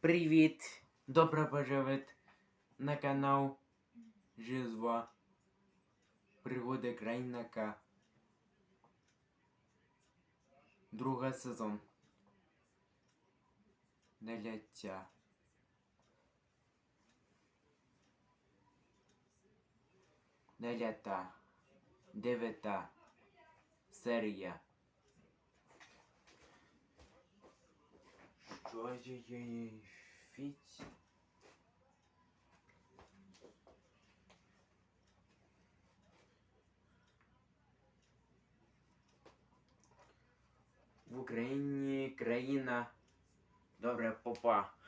Привіт! Добре поживет на канал Жизва. Пригоди Крайнака. Друга сезон. Неляття. Нелята. Дев'ята. Серія. Є фіць? В Україні країна. Добре, попа.